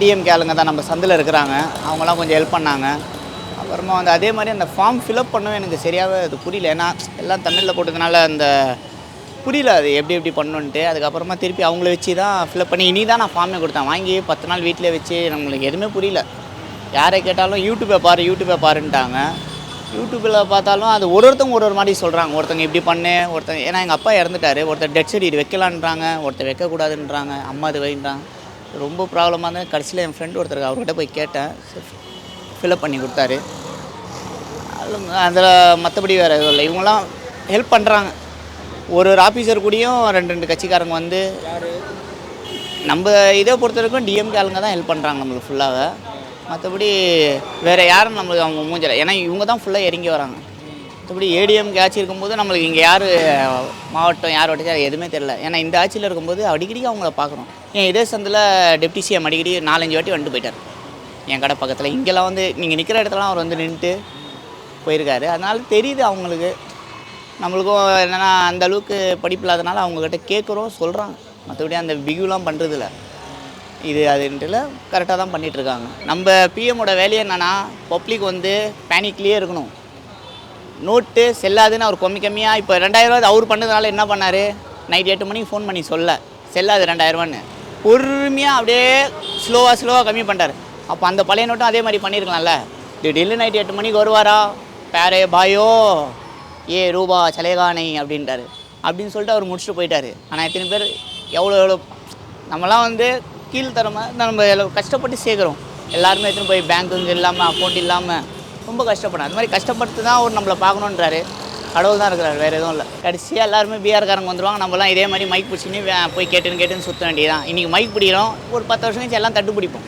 DMK ஆளுங்க தான் நம்ம சந்தில் இருக்கிறாங்க. அவங்களாம் கொஞ்சம் ஹெல்ப் பண்ணாங்க. அப்புறமா வந்து அதே மாதிரி அந்த ஃபார்ம் ஃபில்அப் பண்ணவும் எனக்கு சரியாகவே அது புரியல. ஏன்னா எல்லாம் தமிழில் போட்டதுனால அந்த புரியல அது எப்படி எப்படி பண்ணணுன்ட்டு அதுக்கப்புறமா திருப்பி அவங்கள வச்சு தான் ஃபில்அப் பண்ணி இனி தான் நான் ஃபார்மே கொடுத்தேன். வாங்கி பத்து நாள் வீட்டில் வச்சு நம்மளுக்கு எதுவுமே புரியல. யாரை கேட்டாலும் யூடியூப்பை பாரு யூடியூப்பை பாருன்ட்டாங்க. யூடியூப்பில் பார்த்தாலும் அது ஒரு ஒருத்தவங்க ஒரு ஒரு மாதிரி சொல்கிறாங்க ஒருத்தங்க இப்படி பண்ணு ஒருத்தங்க ஏன்னா எங்கள் அப்பா இறந்துட்டார். ஒருத்தர் டெட் சர்டிஃபிகேட் வைக்கலான்றாங்க. ஒருத்தர் வைக்கக்கூடாதுன்றாங்க. அம்மா அது வைன்றாங்க. ரொம்ப ப்ராப்ளமாக இருந்தது. கடைசியில் என் ஃப்ரெண்டு ஒருத்தர் அவர்கிட்ட போய் கேட்டேன். ஃபில்அப் பண்ணி கொடுத்தாரு. அதில் மற்றபடி வேறு எதுவும் இல்லை. இவங்களாம் ஹெல்ப் பண்ணுறாங்க ஒரு ஒரு ஆஃபீஸர் கூடயும் ரெண்டு ரெண்டு கட்சிக்காரங்க வந்து நம்ம இதை பொறுத்த வரைக்கும் டிஎம்கே ஆளுங்க தான் ஹெல்ப் பண்ணுறாங்க நம்மளுக்கு ஃபுல்லாக மற்றபடி வேறு யாரும் நம்மளுக்கு அவங்க மூஞ்சல ஏன்னா இவங்க தான் ஃபுல்லாக இறங்கி வராங்க. மற்றபடி ஏடிஎம்கே ஆட்சி இருக்கும்போது நம்மளுக்கு இங்கே யார் மாவட்டம் யார் வட்டச்சார் எதுவுமே தெரில ஏன்னா இந்த ஆட்சியில் இருக்கும்போது அடிக்கடி அவங்கள பார்க்குறோம் ஏன் இதே சந்தில் டெப்டி சிஎம் அடிக்கடி நாலஞ்சு வாட்டி வந்துட்டு போயிட்டார். என் கடை பக்கத்தில். இங்கெல்லாம் வந்து நீங்கள் நிற்கிற இடத்துலலாம் அவர் வந்து நின்றுட்டு போயிருக்காரு. அதனால தெரியுது அவங்களுக்கு. நம்மளுக்கும் என்னென்னா அந்த அளவுக்கு படிப்பு இல்லாதனால அவங்கக்கிட்ட கேட்குறோம் சொல்கிறாங்க மற்றபடி அந்த பிகுலாம் பண்ணுறதில்ல இது அதுன்ட்டுல கரெக்டாக தான் பண்ணிகிட்ருக்காங்க நம்ம பிஎம்மோட வேலையை என்னென்னா பப்ளிக் வந்து பேனிக்லேயே இருக்கணும். நோட்டு செல்லாதுன்னு அவர் கம்மி கம்மியாக இப்போ ரெண்டாயிரரூவா அவர் பண்ணதுனால என்ன பண்ணார்? நைட் எட்டு மணிக்கு ஃபோன் பண்ணி சொல்ல. செல்லாது ரெண்டாயிரரூவான்னு பொறுமையாக அப்படியே ஸ்லோவாக ஸ்லோவாக கம்மி பண்ணுறாரு அப்போ அந்த பழைய நோட்டும் அதே மாதிரி பண்ணியிருக்கலாம்ல. திடீர்னு நைட் எட்டு மணிக்கு வருவாரா? பேரே பாயோ ஏ ரூபா சலேகானை அப்படின்றாரு அப்படின்னு சொல்லிட்டு அவர் முடிச்சுட்டு போயிட்டார். ஆனால் எத்தனை பேர் எவ்வளோ எவ்வளோ நம்மலாம் வந்து கீழ்த்தரமாக நம்ம கஷ்டப்பட்டு சேர்க்குறோம். எல்லாருமே எடுத்துன்னு போய் பேங்க்குங்க இல்லாமல் அக்கௌண்ட் இல்லாமல் ரொம்ப கஷ்டப்படும். அது மாதிரி கஷ்டப்பட்டு தான் அவர் நம்மளை பார்க்கணுன்றாரு. கடவுள் தான் இருக்கிறார் வேறு எதுவும் இல்லை. கடைசியாக எல்லாருமே பிஆர்காரங்க வந்துடுவாங்க நம்மலாம் இதே மாதிரி மைக் பிடிச்சின்னு வே- போய் கேட்டுன்னு கேட்டுன்னு சுற்ற வேண்டியதான் இன்றைக்கி மைக் பிடிக்கிறோம். ஒரு பத்து வருஷம் கழிச்சு எல்லாம் தட்டு பிடிப்போம்.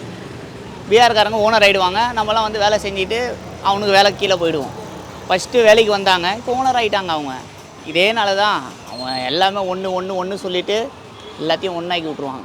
பிஆர்காரங்க ஓனர் ஆகிடுவாங்க நம்மலாம் வந்து வேலை செஞ்சுட்டு அவனுக்கு வேலை கீழே போயிடுவோம். ஃபஸ்ட்டு வேலைக்கு வந்தாங்க. இப்போ ஓனர் ஆகிட்டாங்க அவங்க. இதேனால தான் அவங்க எல்லாமே ஒன்று ஒன்று ஒன்று சொல்லிவிட்டு எல்லாத்தையும் ஒன்றாக்கி விட்ருவாங்க